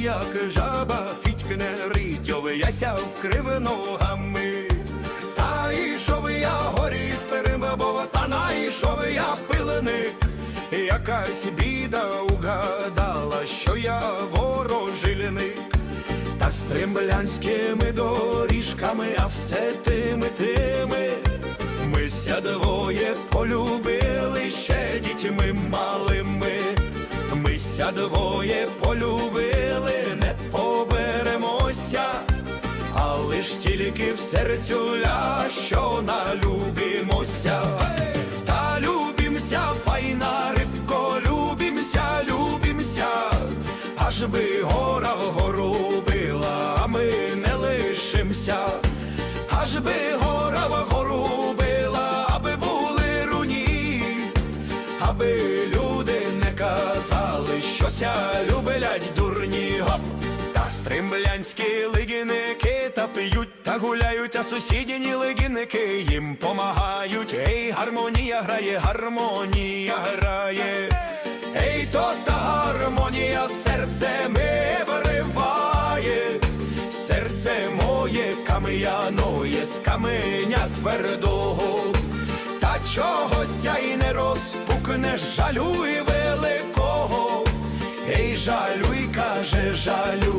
як жаба, фітькне ритьове, я сяв криве ногами. Та йшов я горі старима, бо та найшов я пиленик. Якась біда угадала, що я ворожиленик. Та стримблянськими доріжками, а все тими ся двоє полюбили, не поберемося, але ж тільки в серцю ля, що налюбімося. Та любімся, файна рибко, любімся, любімся, аж би гора вгору била, а ми не лишимся, аж би гора вгору била, аби були руні, аби люди не казали, щося любелять дурні гоп. Та стримблянські лигіники та п'ють та гуляють, а сусідні лигіники їм помагають. Ей, гармонія грає, гармонія грає. Ей, то та гармонія серце ми вириває. Серце моє кам'яноє з каменя твердого. Та чогось я й не розпукне, жалюй каже, жалюй.